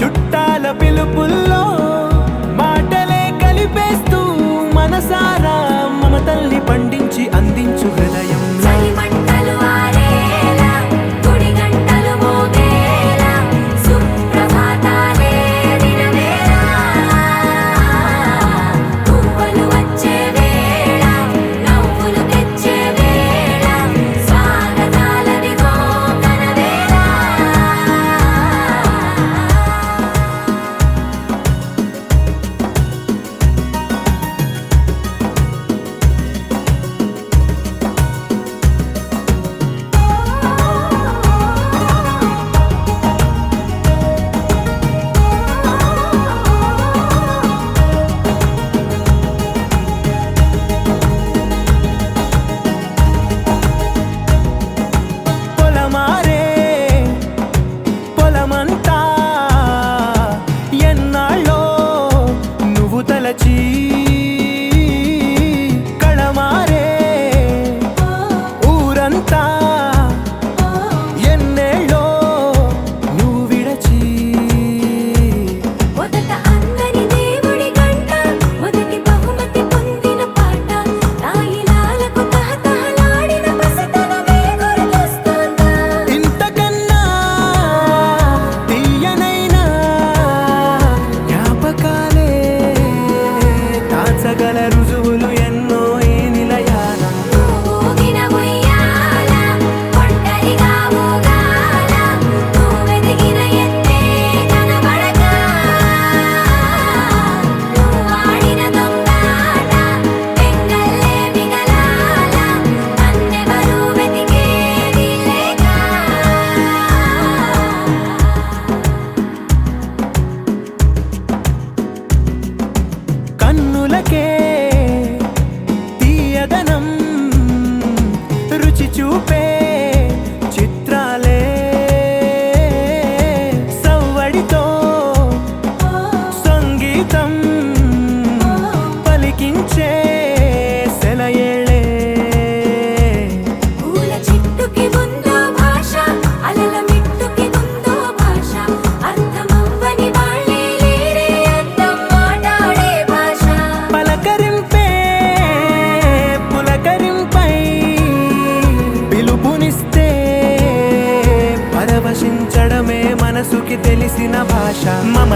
చుట్టాల పిలుపుల్లో സകല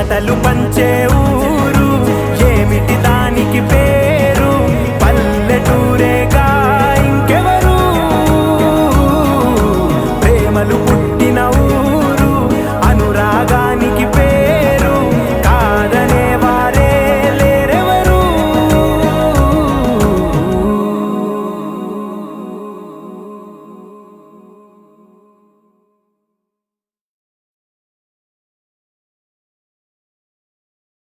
మాటలు పంచే ఊరు. ఏమిటి దానికి పేరు?